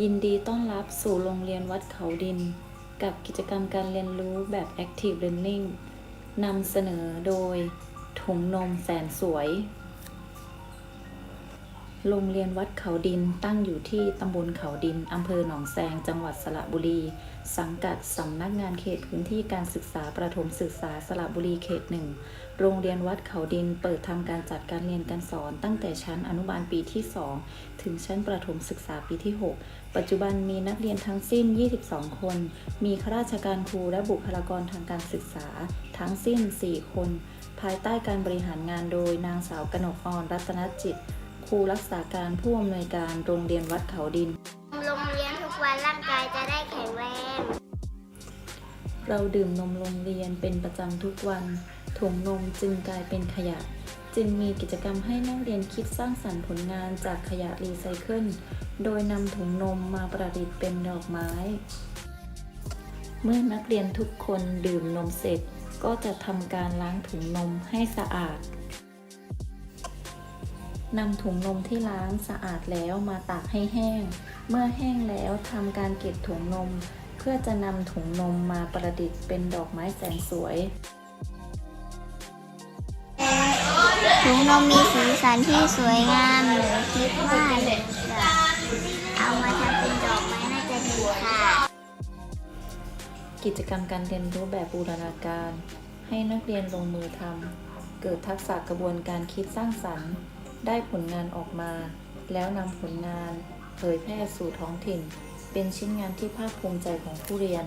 ยินดีต้อนรับสู่โรงเรียนวัดเขาดิน กับกิจกรรมการเรียนรู้แบบ Active Learning นำเสนอโดยถุงนมแสนสวย โรงเรียนวัดเขาดินตั้งอยู่ที่ตำบลเขาดินอำเภอหนองแซง จังหวัดสระบุรี สังกัดสำนักงานเขตพื้นที่การศึกษาประถมศึกษาสระบุรีเขตหนึ่ง โรงเรียนวัดเขาดินเปิดทำการจัดการเรียนการสอนตั้งแต่ชั้นอนุบาลปีที่ 2 ถึงชั้นประถมศึกษาปีที่ 6 ปัจจุบันมีนักเรียนทั้งสิ้น 22 คน มีข้าราชการครูและบุคลากรทางการศึกษา ทั้งสิ้น 4 คน ภายใต้การบริหารงานโดยนางสาวกนกออนรัตนจิต ครูรักษาการผู้อำนวยการโรงเรียนวัดเขาดินโรงเรียนทุกวันร่างกายจะได้แข็งแรง เราดื่มนมโรงเรียนเป็นประจำทุกวันถุงนมจึงกลายเป็นขยะ จึงมีกิจกรรมให้นักเรียนคิดสร้างสรรค์ผลงานจากขยะรีไซเคิล โดยนำถุงนมมาประดิษฐ์เป็นดอกไม้ เมื่อนักเรียนทุกคนดื่มนมเสร็จ ก็จะทำการล้างถุงนมให้สะอาด นำถุงนมที่ล้างสะอาดแล้วมาตากให้แห้ง เมื่อแห้งแล้วทำการเก็บถุงนม เพื่อจะนำถุงนมมาประดิษฐ์เป็นดอกไม้แสนสวยถุงนมมีสีสันที่สวยงามหนูคิดว่าหนูจะเอามาทำเป็นดอกไม้น่าจะดีค่ะ กิจกรรมการเรียนรู้แบบบูรณาการ ให้นักเรียนลงมือทำเกิดทักษะกระบวนการคิดสร้างสรรค์ ได้ผลงานออกมา แล้วนำผลงานเผยแพร่สู่ท้องถิ่น เป็นชิ้นงานที่ภาคภูมิใจของผู้เรียน